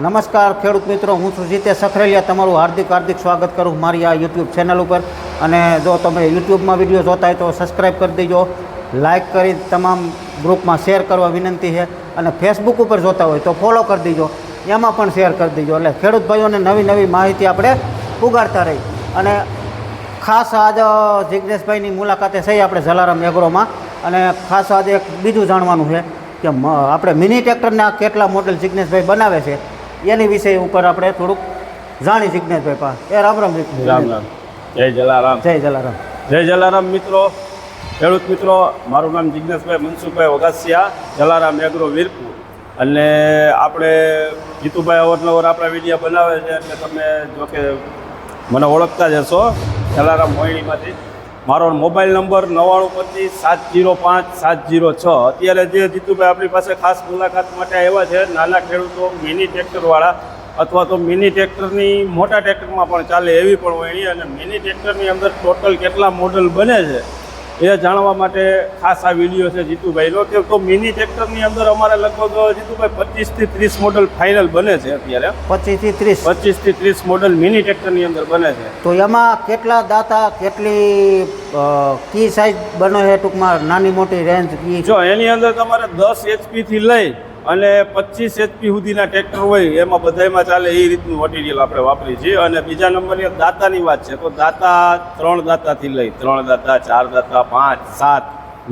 નમસ્કાર ખેડૂત મિત્રો, હું છું જીતે સખરેલિયા. તમારું હાર્દિક હાર્દિક સ્વાગત કરું મારી આ યુટ્યુબ ચેનલ ઉપર. અને જો તમે યુટ્યુબમાં વીડિયો જોતા હોય તો સબસ્ક્રાઈબ કરી દેજો. લાઇક કરી તમામ ગ્રુપમાં શેર કરવા વિનંતી છે. અને ફેસબુક ઉપર જોતા હોય તો ફોલો કરી દેજો. એમાં પણ શેર કરી દેજો. એટલે ખેડૂત ભાઈઓને નવી નવી માહિતી આપણે ઉગાડતા રહી અને ખાસ આજ જિજ્ઞેશભાઈની મુલાકાતે થઈ આપણે જલારામ એગ્રોમાં. અને ખાસ આજે એક બીજું જાણવાનું છે કે આપણે મિની ટ્રેક્ટરના કેટલા મોડેલ જિજ્ઞેશભાઈ બનાવે છે. એની વિષય ઉપર આપણે થોડુંક જાણી જિજ્ઞેશભાઈ પાસે એ રામ રામ. રામ રામ. જય જલારામ. જય જલારામ. જય જલારામ મિત્રો. ખેડૂત મિત્રો મારું નામ જિજ્ઞેશભાઈ મનસુખભાઈ વગાસિયા જલારામ એગ્રો વીરપુર. અને આપણે જીતુભાઈ અવરનવર આપણા વીડિયો બનાવે છે એટલે તમે જો કે મને ઓળખતા જ હશો. જલારામ મોયણીમાંથી. મારો મોબાઈલ નંબર નવ્વાણું પચીસ સાત જીરો પાંચ સાત જીરો છ. અત્યારે જે જીતુભાઈ આપણી પાસે ખાસ મુલાકાત માટે આવ્યા છે, નાના ખેડૂતો, મિની ટ્રેક્ટરવાળા અથવા તો મિની ટ્રેક્ટરની, મોટા ટ્રેક્ટરમાં પણ ચાલે એવી પણ વહેણી અને મિની ટ્રેક્ટરની અંદર ટોટલ કેટલા મોડલ બને છે એ જાણવા માટે ખાસ આ વીડિયો છે જીતુભાઈનો કે તો મિની ટ્રેક્ટરની અંદર અમારે લગભગ જીતુભાઈ પચીસથી ત્રીસ મોડલ ફાઇનલ બને છે અત્યારે. પચીસથી ત્રીસ? પચીસથી ત્રીસ મોડલ મિની ટ્રેક્ટરની અંદર બને છે. તો એમાં કેટલા દાતા કેટલી કી સાઇઝ બને છે ટૂંકમાં? નાની મોટી રેન્જ કી? જો એની અંદર તમારે દસ એચપીથી લઈ અને પચીસ એચપી સુધીના ટ્રેક્ટર હોય, એમાં બધાયમાં ચાલે એ રીતનું મટીરિયલ આપણે વાપરીએ છીએ. અને બીજા નંબરની દાતાની વાત છે, તો દાતા ત્રણ દાતાથી લઈ, ત્રણ દાતા, ચાર દાતા, પાંચ, સાત,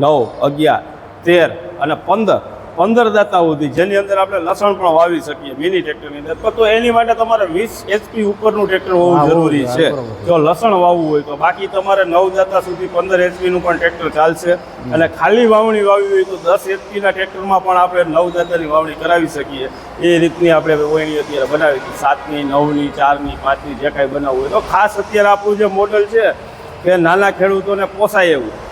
નવ, અગિયાર, તેર અને પંદર પંદર દાતા સુધી જેની અંદર આપણે લસણ પણ વાવી શકીએ મિની ટ્રેક્ટરની અંદર. તો- એની માટે તમારે વીસ એચપી ઉપરનું ટ્રેક્ટર હોવું જરૂરી છે. જો લસણ વાવવું હોય તો બાકી તમારે નવ દાતા સુધી પંદર એચપીનું પણ ટ્રેક્ટર ચાલશે. અને ખાલી વાવણી વાવી હોય તો દસ એચપીના ટ્રેક્ટરમાં પણ આપણે નવ દાતાની વાવણી કરાવી શકીએ. એ રીતની આપણે વહેણી અત્યારે બનાવી છે. સાતની નવની ચારની પાંચની જે કાંઈ બનાવવું હોય. તો ખાસ અત્યારે આપણું જે મોડલ છે કે નાના ખેડૂતોને પોસાય એવું.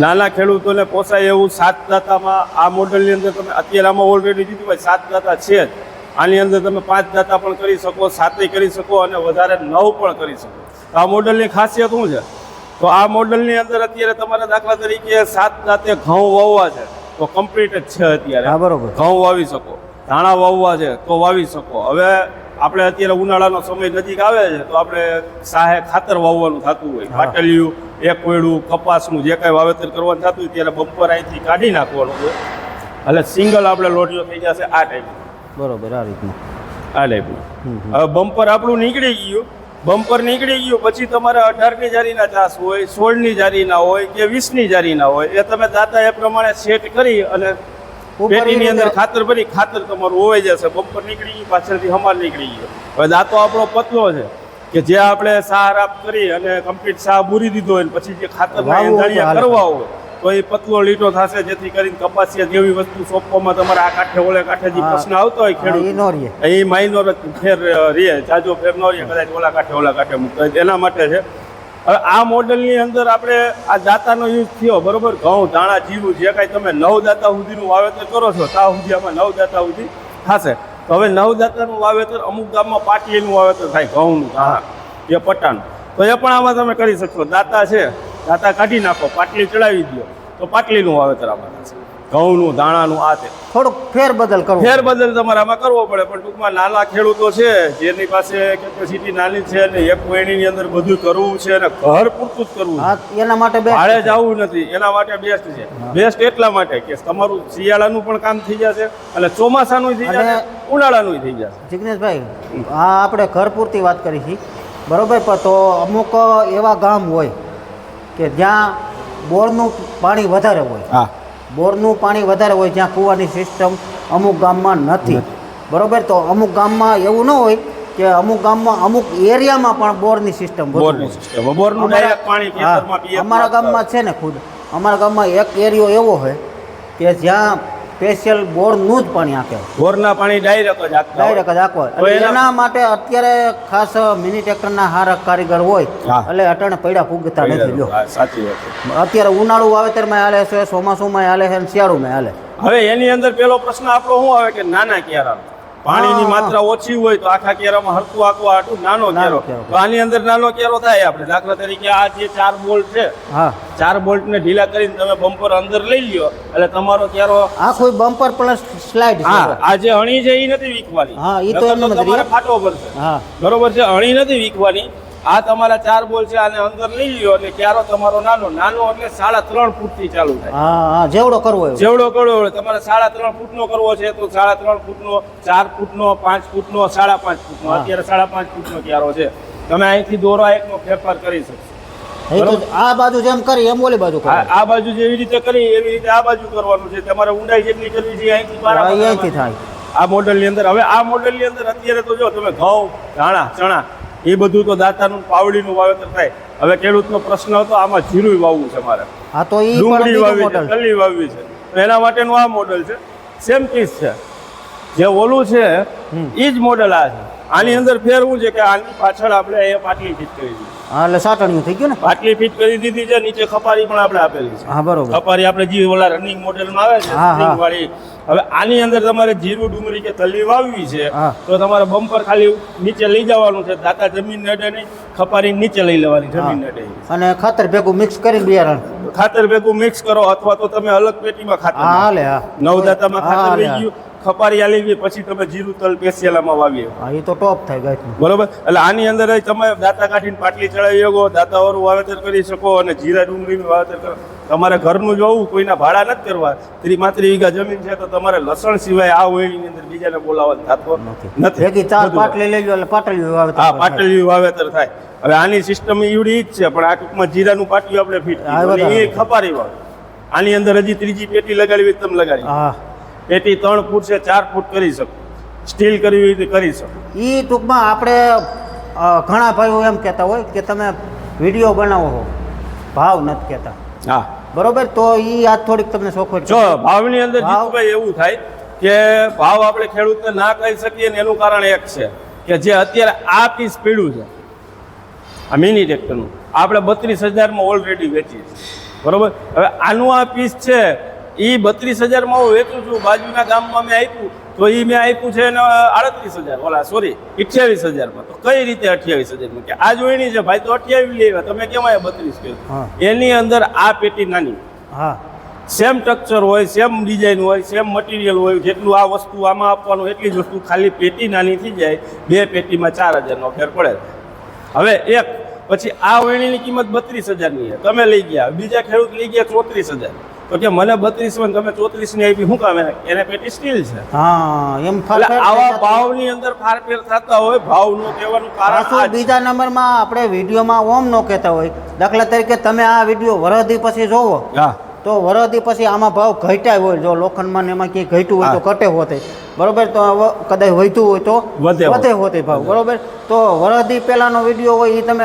નાના ખેડૂતોને પોસાય એવું સાત દાતામાં આ મોડલની અંદર તમે અત્યારે આમાં ઓલરેડી દીધું હોય સાત દાતા છે જ. આની અંદર તમે પાંચ દાતા પણ કરી શકો સાતેય કરી શકો અને વધારે નવ પણ કરી શકો. તો આ મોડલની ખાસિયત શું છે? તો આ મોડલની અંદર અત્યારે તમારા દાખલા તરીકે સાત દાતે ઘઉં વાવવા છે. તો કમ્પ્લીટ જ છે અત્યારે. હા બરોબર. ઘઉં વાવી શકો ધાણા વાવવા છે તો વાવી શકો. હવે આપણે અત્યારે ઉનાળાનો સમય નજીક આવે છે તો આપણે સાહે ખાતર વાવવાનું થતું હોય. પાટલિયું એક કોયડું કપાસનું જે કાંઈ વાવેતર કરવાનું થતું હોય ત્યારે બમ્પર અહીંથી કાઢી નાખવાનું હોય. એટલે સિંગલ આપણે લોટીઓ થઈ જશે આ ટાઈપ બરોબર આ રીતનું. આ ટાઈપનું. હવે બમ્પર આપણું નીકળી ગયું. બમ્પર નીકળી ગયું પછી તમારે અઢારની જારીના ચાસ હોય સોળની જારીના હોય કે વીસની જારીના હોય એ તમે દાતા એ પ્રમાણે સેટ કરી અને પેટીની અંદર ખાતર ભરી ખાતર તમારું હોવાઈ જશે બમ્પર નીકળી ગયું પાછળથી હમાર નીકળી ગયો હવે દાંતો આપણો પતલો છે કે જે આપણે સાર આપ કરી અને કમ્પ્લીટ સાહ બુરી દીધો હોય પછી જે ખાતર તો. કરવા હોય તો એ પતલો લીટો થશે જેથી કરીને કપાસિયા જેવી વસ્તુ સોંપવામાં તમારે આ કાંઠે ઓલે કાંઠે જે પ્રશ્ન આવતો હોય ખેડૂત અહીં માઇનોર ફેર રે જાજો ફેર ન રે કદાચ ઓલા કાંઠે ઓલા કાંઠે. એના માટે છે હવે આ મોડલની અંદર આપણે આ દાતાનો યુઝ થયો, બરોબર? ઘઉં, ધાણા, જીરું, જે કાંઈ તમે નવ દાતા સુધીનું વાવેતર કરો છો ત્યાં સુધી આમાં નવ દાતા સુધી થશે. તો હવે નવ દાતાનું વાવેતર અમુક ગામમાં પાટલીનું વાવેતર થાય ઘઉંનું ધાણા કે પટાનું તો એ પણ આમાં તમે કરી શકશો. દાતા છે, દાતા કાઢી નાખો પાટલી ચડાવી દો, તો પાટલીનું વાવેતર આમાં થશે. ઘઉંનું દાણાનું આ તે. થોડુંક ફેરબદલ કરવો ફેર બદલ તમારે આમાં કરવો પડે પણ ટૂંકમાં નાના ખેડૂતો છે જેની પાસે કેપેસિટી નાની છે અને એક મહિનાની અંદર બધું કરવું છે અને ઘર પૂરતું જ કરવું હા એના માટે ભાડે જવું નથી એના માટે બેસ્ટ છે. બેસ્ટ એટલા માટે કે તમારું શિયાળાનું પણ કામ થઈ જશે અને ચોમાસાનું થઈ જશે ઉનાળાનું થઈ જશે. જિગ્નેશભાઈ હા આપણે ઘર પૂરતી વાત કરી છે. બરોબર પણ તો અમુક એવા ગામ હોય કે જ્યાં બોરનું પાણી વધારે હોય. હા. બોરનું પાણી વધારે હોય જ્યાં કૂવાની સિસ્ટમ અમુક ગામમાં નથી. બરોબર? તો અમુક ગામમાં એવું ન હોય કે અમુક ગામમાં અમુક એરિયામાં પણ બોરની સિસ્ટમ બોરની પાણી હા, અમારા ગામમાં છે ને ખુદ. અમારા ગામમાં એક એરિયો એવો હોય કે જ્યાં સ્પેશિયલ બોરનું જ પાણી આપે બોરના પાણી ડાયરેક્ટ જ આપતા ડાયરેક્ટ જ એટલે એના- માટે અત્યારે ખાસ મિની ટ્રેક્ટરના હારા કારીગર હોય. એટલે અટાણે પૈડા ફૂગતા નથી લ્યો સાચી વાત અત્યારે ઉનાળુ વાવેતરમાં હાલે છે ચોમાસુમાં હાલે છે અને શિયાળુમાં હાલે હવે એની અંદર પેલો પ્રશ્ન આપણો શું આવે કે નાના ક્યારા પાણીની માત્રા ઓછી હોય તો આખા કેરામાં હરતું આખું આટું નાનો કેરો. તો આની અંદર નાનો કેરો થાય આપણે. દાખલા તરીકે આ જે ચાર બોલ્ટ છે ચાર બોલ્ટ ને ઢીલા કરીને તમે બમ્પર અંદર લઈ લ્યો એટલે તમારો કેરો આખો બમ્પર પ્લસ સ્લાઇડ હા આ જે અણી છે એ નથી વીખવાની. હા, એ તો તમારે ફાટવો પડશે. બરોબર છે? અણી નથી વીખવાની. આ તમારા ચાર બોલ છે આને અંદર લઈ લ્યો એટલે ક્યારો તમારો નાનો? નાનો એટલે સાડા ત્રણ ફૂટથી ચાલુ થાય. હા હા જેવડો કરવો જેવડો કરવો હોય. તમારે સાડા ત્રણ ફૂટનો કરવો છે તો સાડા ત્રણ ફૂટનો ચાર ફૂટનો પાંચ ફૂટનો સાડા પાંચ ફૂટનો. નો અત્યારે સાડા પાંચ ફૂટનો ક્યારો છે. તમે અહીંથી દોરો એકનો ફેરફાર કરી શકશો. આ બાજુ જેમ કરી એમ ઓલી બાજુ આ આ બાજુ જેવી રીતે કરી એવી રીતે આ બાજુ કરવાનું છે. તમારે ઊંડાઈ જેટલી કરવી છે અહીંથી અહીંથી થાય. આ મોડલની અંદર હવે આ મોડલની અંદર અત્યારે તો જો તમે ઘઉં ધાણા ચણા એ બધું તો દાતાનું પાવડીનું વાવેતર થાય. હવે ખેડૂતનો પ્રશ્ન હતો આમાં જીરું વાવવું છે મારે. હા તો પણ ડુંગળી બીજું વાવી છે મોડલ કલી વાવી છે. તો એના માટેનું આ મોડલ છે. સેમ પીસ છે. જે ઓલું છે એ જ મોડલ આ છે. આની અંદર ફેર હું છે કે આની પાછળ આપણે અહીંયા પાટલી ફિટ કરી દીધી. હા એટલે સાટણિયું થઈ ગયું ને પાટલી ફિટ કરી દીધી છે નીચે ખપારી પણ આપણે આપેલી છે હા બરોબર ખપારી આપણે જે ઓલા રનિંગ મોડેલમાં આવે છે હા. વાળી હવે આની અંદર તમારે જીરું ડુંગળી કે તલી વાવવી છે. તો તમારે બમ્પર ખાલી નીચે લઈ જવાનું છે દાતા જમીન નડે નહીં ખપારી નીચે લઈ લેવાની જમીન. નડે અને ખાતર ભેગું મિક્સ કરી બિયારણ ખાતર ભેગું મિક્સ કરો અથવા તો તમે અલગ પેટીમાં ખાતર હા. હા નવદાતામાં ખાતર લઈ ગયું ખપારી આલી ગઈ પછી તમે જીરું તલ પેશિયાલામાં વાવીએ. હા એ તો ટોપ થાય ગાય બરોબર? એટલે આની અંદર તમે દાતા કાઢીને પાટલી ચડાવી શકો દાતાવાળું વાવેતર કરી શકો અને જીરા ડુંગળીનું વાવેતર કરો. તમારે ઘરનું જોવું કોઈના ભાડા નથી કરવા. ત્રી માત્ર વીઘા જમીન છે તો તમારે લસણ સિવાય આ ઓયની અંદર બીજાને બોલાવવા થતો નથી. ભેગી ચાર પાટલી લઈ લો એટલે પાટલી વાવેતર હા પાટલી વાવેતર થાય. હવે આની સિસ્ટમ ઈવડી જ છે પણ આ ટૂંકમાં જીરાનું પાટિયું આપણે ફીટ એ ખપારી વાવે. આની અંદર હજી ત્રીજી પેટી લગાડવી હોય તમે લગાડી હા. પેટી ત્રણ ફૂટ છે ચાર ફૂટ કરી શકો. સ્ટીલ કરવી હોય તો કરી શકો. એ ટૂંકમાં આપણે ઘણા ભાઈઓ એમ કહેતા હોય કે તમે વીડિયો બનાવો છો ભાવ નથી કહેતા. હા. બરોબર? તો એ આ થોડીક તમને શોખ જો ભાવની અંદર જીતુભાઈ એવું થાય કે ભાવ આપણે ખેડૂતને ના કહી શકીએ ને એનું કારણ એક છે કે જે અત્યારે આ પીસ પીડ્યું છે આ મિની ટ્રેક્ટરનું આપણે બત્રીસ હજારમાં ઓલરેડી વેચીએ બરોબર? હવે આનું આ પીસ છે એ બત્રીસ હજારમાં હું વેચું છું બાજુના ગામમાં મેં આપ્યું તો એ મેં આપ્યું છે એને આડત્રીસ હજાર ઓલા સોરી અઠ્યાવીસ હજારમાં. તો કઈ રીતે અઠ્યાવીસ હજારમાં? કે આ જોઈની છે ભાઈ તો અઠ્યાવીસ લેવા તમે કેમ આવ્યા બત્રીસ કહો? એની અંદર આ પેટી નાની. હા. સેમ સ્ટ્રક્ચર હોય સેમ ડિઝાઇન હોય સેમ મટીરિયલ હોય જેટલું આ વસ્તુ આમાં આપવાનું એટલી જ વસ્તુ ખાલી પેટી નાની થઈ જાય બે પેટીમાં ચાર હજારનો ફેર પડે. હવે એક પછી આ વણીની કિંમત બત્રીસ હજારની છે. તમે લઈ ગયા બીજા ખેડૂત લઈ ગયા ચોત્રીસ હજાર. તો કે મને બત્રીસમાં તમે ચોત્રીસની આપી શું કામ એને? એને પેટી સ્ટીલ છે. હા એમ આવા ભાવની અંદર ફારફેર થતા હોય ભાવનું કહેવાનું કારણ. બીજા નંબરમાં આપણે વિડીયોમાં ઓમ નો કહેતા હોય. દાખલા તરીકે તમે આ વીડિયો વરદી પછી જોવો. હા. તો વરદી પછી આમાં ભાવ ઘટ્યા હોય. જો લોખંડમાં ને એમાં ક્યાંય ઘટ્યું હોય તો ઘટે હોતે. બરોબર? તો કદાચ વધ્યું હોય તો વધે હોતે. ભાવ. બરોબર? તો વરદી પહેલાનો વીડિયો હોય એ તમે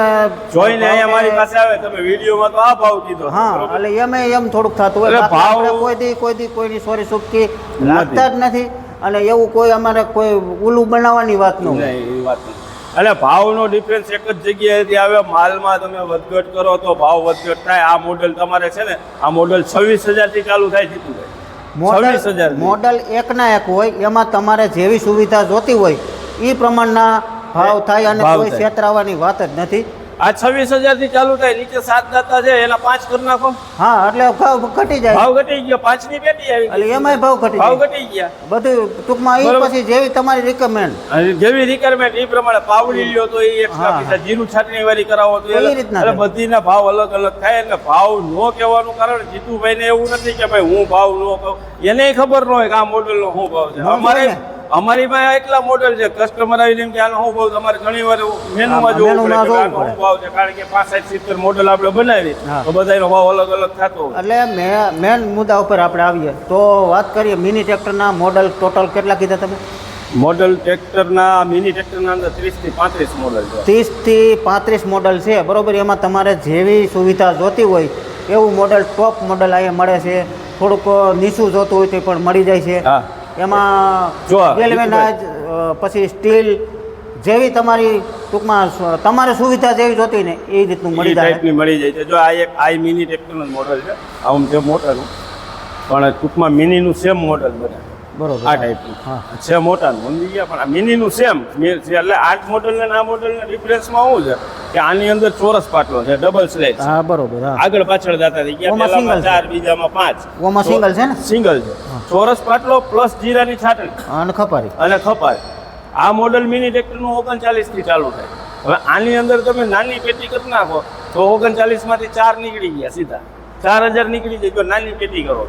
જોઈને અહીંયા મારી પાસે આવે તમે વિડીયોમાં તો આ ભાવ કીધો. હા? એટલે એમે એમ થોડુંક થતું હોય. ભાવ- કોઈ દી કોઈ દી કોઈની સોરી સુખી લાગતા રાખતા જ નથી. અને એવું કોઈ અમારે કોઈ ઉલું બનાવવાની વાત ન હોય. નહીં, એ વાત નહીં. એટલે ભાવનો ડિફરન્સ એક જ જગ્યાએથી આવે માલમાં તમે વધઘટ કરો તો ભાવ વધઘટ થાય. આ મોડલ તમારે છે ને આ મોડલ છવ્વીસ હજારથી ચાલુ થાય જીતુભાઈ છવ્વીસ હજાર મોડલ એકના એક હોય એમાં તમારે જેવી સુવિધા જોતી હોય એ પ્રમાણના ભાવ થાય અને કોઈ. છેતરાવાની વાત જ નથી. આ છવ્વીસ હજારથી ચાલુ થાય નીચે સાત દાતા છે એના પાંચ કરી નાખો. હા એટલે ભાવ ઘટી જાય. ભાવ ઘટી ગયો પાંચની પેટી આવી એટલે. એમાંય ભાવ ઘટી ભાવ ઘટી ગયા. બધું ટૂંકમાં એ પછી જેવી તમારી રિકમેન્ડ જેવી રિકમેન્ડ એ પ્રમાણે પાવડી લ્યો તો એ એક્સ્ટ્રા. પૈસા જીરું છાટણી વાળી કરાવો તો એ રીતના એટલે. બધીના ભાવ અલગ અલગ થાય એટલે ભાવ નો કહેવાનું કારણ જીતુભાઈને એવું નથી કે ભાઈ હું ભાવ નો કહું. એને ખબર ન હોય કે આ મોડેલનો શું ભાવ છે. અમારે ને. અમારી પાસે એટલા મોડેલ છે કસ્ટમર આવીને જેમ કે આનો હું ભાવ તમારે ઘણી વાર મેનુમાં જોવું પડે આનો ભાવ છે કારણ કે પાંસઠ સિત્તેર મોડેલ આપણે બનાવી. તો બધાનો ભાવ અલગ અલગ થતો એટલે મેં મેન મુદ્દા ઉપર આપણે આવીએ. તો વાત કરીએ મિની ટ્રેક્ટરના મોડલ ટોટલ કેટલા કીધા તમે? મોડલ ટ્રેક્ટરના મિની ટ્રેક્ટરના અંદર ત્રીસથી પાંત્રીસ મોડલ છે. ત્રીસથી પાંત્રીસ મોડલ છે. બરોબર એમાં તમારે જેવી સુવિધા જોતી હોય એવું મોડલ ટોપ મોડલ અહીંયા મળે છે. થોડુંક નીચું જોતું હોય તે પણ મળી જાય છે. હા. એમાં જો, રેલવેના પછી સ્ટીલ જેવી તમારી ટૂંકમાં તમારે સુવિધા જેવી જોતી ને એ રીતનું મળી જાય. મળી જાય છે. જો આ એક આઈ મિની ટ્રેક્ટરનું મોડલ છે. આમ છે મોટરનું પણ ટૂંકમાં મિનીનું સેમ મોડલ બને. બરોબર. આ ટાઈપનું હા. છે મોટાનું. સમજી ગયા પણ આ મિનીનું સેમ એટલે આઠ મોડલ ને આ મોડલના ડિફરન્સમાં શું છે? કે આની અંદર ચોરસ પાટલો છે ડબલ સ્લેજ હા બરોબર હા. આગળ પાછળ જતા થઈ ગયા. ચાર બીજામાં પાંચ. ઓમાં સિંગલ છે ને? સિંગલ છે. ચોરસ પાટલો પ્લસ જીરાની છાટણી. અને ખપારી. અને ખપારી. આ મોડલ મિની ટ્રેક્ટરનું ઓગણચાલીસથી ચાલુ થાય. હવે આની અંદર તમે નાની પેટી કરી નાખો તો ઓગણચાલીસમાંથી ચાર નીકળી ગયા સીધા. ચાર હજાર નીકળી જાય જો નાની પેટી કરો.